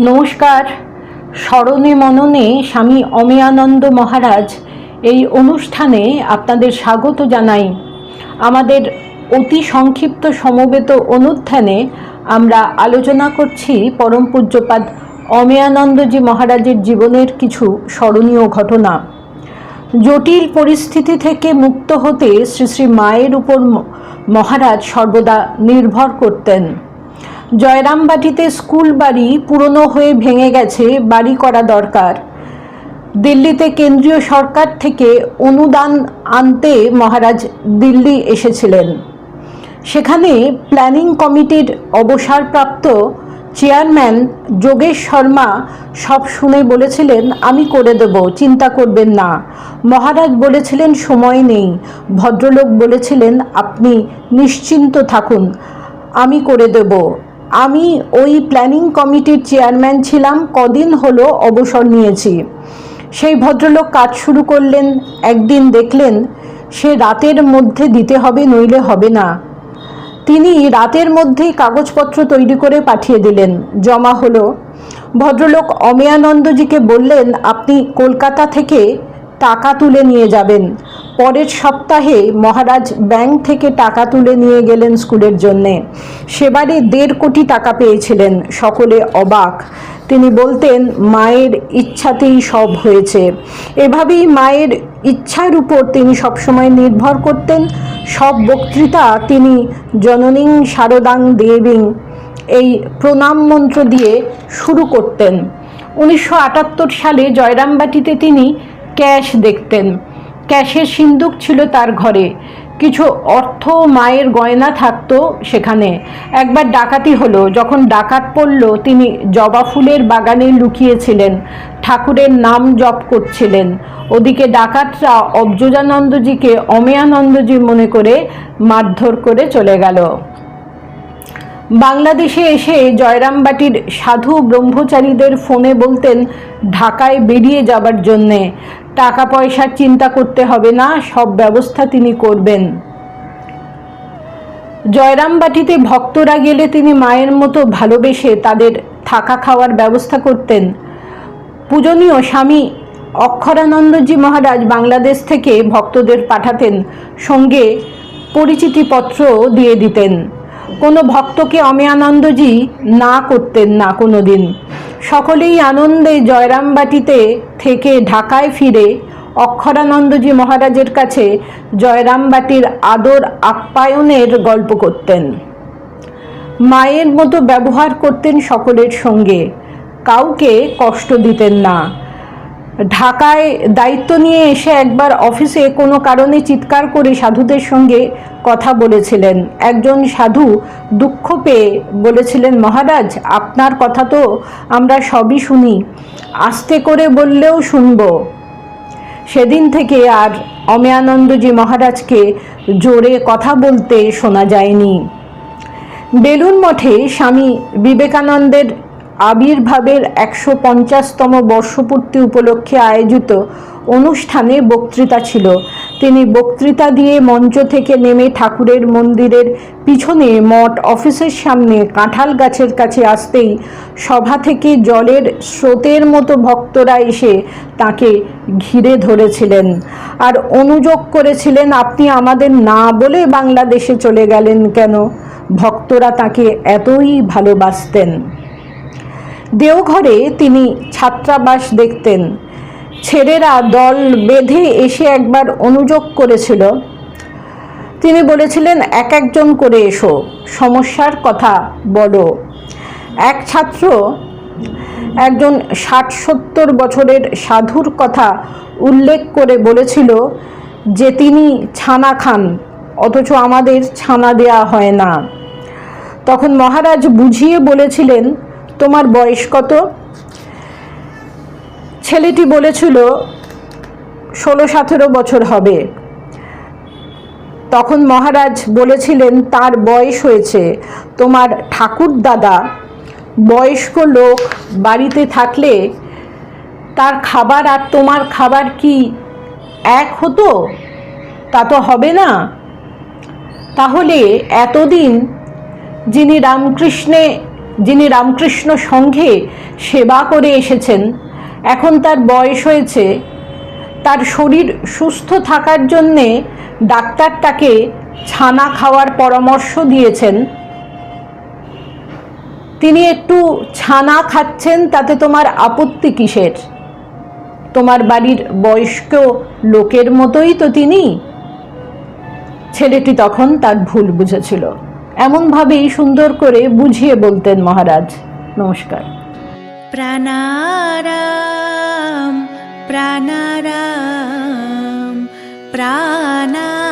নমস্কার। স্মরণে মননে স্বামী অমেয়ানন্দ মহারাজ এই অনুষ্ঠানে আপনাদের স্বাগত জানাই। আমাদের অতি সংক্ষিপ্ত সমবেত অনুধ্যানে আমরা আলোচনা করছি পরম পূজ্যপাদ অমেয়ানন্দজি মহারাজের জীবনের কিছু স্মরণীয় ঘটনা। জটিল পরিস্থিতি থেকে মুক্ত হতে শ্রী শ্রী মায়ের উপর মহারাজ সর্বদা নির্ভর করতেন। জয়রামবাটিতে স্কুল বাড়ি পুরনো হয়ে ভেঙে গেছে, বাড়ি করা দরকার। দিল্লিতে কেন্দ্রীয় সরকার থেকে অনুদান আনতে মহারাজ দিল্লি এসেছিলেন। সেখানে প্ল্যানিং কমিটির অবসরপ্রাপ্ত চেয়ারম্যান যোগেশ শর্মা সব শুনে বলেছিলেন, আমি করে দেব, চিন্তা করবেন না। মহারাজ বলেছিলেন, সময় নেই। ভদ্রলোক বলেছিলেন, আপনি নিশ্চিন্ত থাকুন, আমি করে দেব। আমি ওই প্ল্যানিং কমিটির চেয়ারম্যান ছিলাম, কদিন হলো অবসর নিয়েছি। সেই ভদ্রলোক কাজ শুরু করলেন, একদিন দেখলেন সে রাতের মধ্যে দিতে হবে নইলে হবে না। তিনি রাতের মধ্যেই কাগজপত্র তৈরি করে পাঠিয়ে দিলেন, জমা হলো। ভদ্রলোক অমেয়ানন্দজিকে বললেন, আপনি কলকাতা থেকে টাকা তুলে নিয়ে যাবেন। পরের সপ্তাহে মহারাজ ব্যাংক থেকে টাকা তুলে নিয়ে গেলেন স্কুলের জন্যে। সেবারে দেড় কোটি টাকা পেয়েছিলেন, সকলে অবাক। তিনি বলতেন, মায়ের ইচ্ছাতেই সব হয়েছে। এভাবেই মায়ের ইচ্ছার উপর তিনি সবসময় নির্ভর করতেন। সব বক্তৃতা তিনি জননীং শারদাং দেবীং এই প্রণাম মন্ত্র দিয়ে শুরু করতেন। উনিশশো আটাত্তর সালে জয়রামবাটিতে তিনি ক্যাশ দেখতেন। ক্যাশের সিন্দুক ছিল তার ঘরে। কিছু অর্থ মায়ের গয়না থাকতো সেখানে। একবার ডাকাতি হলো। যখন ডাকাত পড়ল, তিনি জবা ফুলের বাগানে লুকিয়েছিলেন। ঠাকুরের নাম জপ করছিলেন। ওদিকে ডাকাতরা অবজোজানন্দজিকে অমেয়ানন্দজি মনে করে মারধর করে চলে গেল। বাংলাদেশে এসে জয়রামবাটির সাধু ব্রহ্মচারীদের ফোনে বলতেন, ঢাকায় বেরিয়ে যাবার জন্যে। টাকা পয়সার চিন্তা করতে হবে না, সব ব্যবস্থা তিনি করবেন। জয়রামবাটিতে ভক্তরা গেলে তিনি মায়ের মতো ভালোবেসে তাদের থাকা খাওয়ার ব্যবস্থা করতেন। পূজনীয় স্বামী অক্ষরানন্দজি মহারাজ বাংলাদেশ থেকে ভক্তদের পাঠাতেন, সঙ্গে পরিচিতিপত্র দিয়ে দিতেন। কোনো ভক্তকে অমেয়ানন্দজি না করতেন না কোনো দিন সকলেই আনন্দে জয়রামবাটিতে থেকে ঢাকায় ফিরে অক্ষরানন্দজি মহারাজের কাছে জয়রামবাটির আদর আপ্যায়নের গল্প করতেন। মায়ের মতো ব্যবহার করতেন সকলের সঙ্গে, কাউকে কষ্ট দিতেন না। ঢাকায় দায়িত্ব নিয়ে এসে একবার অফিসে কোনো কারণে চিৎকার করে সাধুদের সঙ্গে কথা বলেছিলেন। একজন সাধু দুঃখ পেয়ে বলেছিলেন, মহারাজ, আপনার কথা তো আমরা সবই শুনি, আস্তে করে বললেও শুনব। সেদিন থেকে আর অমেয়ানন্দজি মহারাজকে জোরে কথা বলতে শোনা যায়নি। বেলুন মঠে স্বামী বিবেকানন্দের আবির্ভাবের একশো পঞ্চাশতম বর্ষপূর্তি উপলক্ষে আয়োজিত অনুষ্ঠানে বক্তৃতা ছিল। তিনি বক্তৃতা দিয়ে মঞ্চ থেকে নেমে ঠাকুরের মন্দিরের পিছনে মঠ অফিসের সামনে কাঁঠাল গাছের কাছে আসতেই সভা থেকে জলের স্রোতের মতো ভক্তরা এসে তাকে ঘিরে ধরেছিলেন। আর অনুযোগ করেছিলেন আপনি আমাদের না বলে বাংলাদেশে চলে গেলেন কেন? ভক্তরা তাকে এতই ভালোবাসতেন। দেওঘরে তিনি ছাত্রাবাস দেখতেন। ছেলেরা দল বেঁধে এসে একবার অনুযোগ করেছিল। তিনি বলেছিলেন, এক একজন করে এসো, সমস্যার কথা বলো। এক ছাত্র, একজন ষাট সত্তর বছরের সাধুর কথা উল্লেখ করে বলেছিল যে, তিনি ছানা খান, অথচ আমাদের ছানা দেয়া হয় না। তখন মহারাজ বুঝিয়ে বলেছিলেন তোমার বয়স কত? ছেলেটি বলেছিল, ষোলো সতেরো বছর হবে। তখন মহারাজ বলেছিলেন, তার বয়স হয়েছে। তোমার ঠাকুর দাদা বয়স্ক লোক বাড়িতে থাকলে তার খাবার আর তোমার খাবার কি এক হতো? তা তো হবে না। তাহলে এতদিন যিনি রামকৃষ্ণে যিনি রামকৃষ্ণ সংঘে সেবা করে এসেছেন, এখন তার বয়স হয়েছে। তার শরীর সুস্থ থাকার জন্যে ডাক্তার তাকে ছানা খাওয়ার পরামর্শ দিয়েছেন। তিনি একটু ছানা খাচ্ছেন, তাতে তোমার আপত্তি কিসের? তোমার বাড়ির বয়স্ক লোকের মতোই তো তিনি। ছেলেটি তখন তার ভুল বুঝেছিল। এমনভাবেই সুন্দর করে বুঝিয়ে বলতেন মহারাজ। নমস্কার। প্রাণারাম প্রাণারাম প্রাণারাম।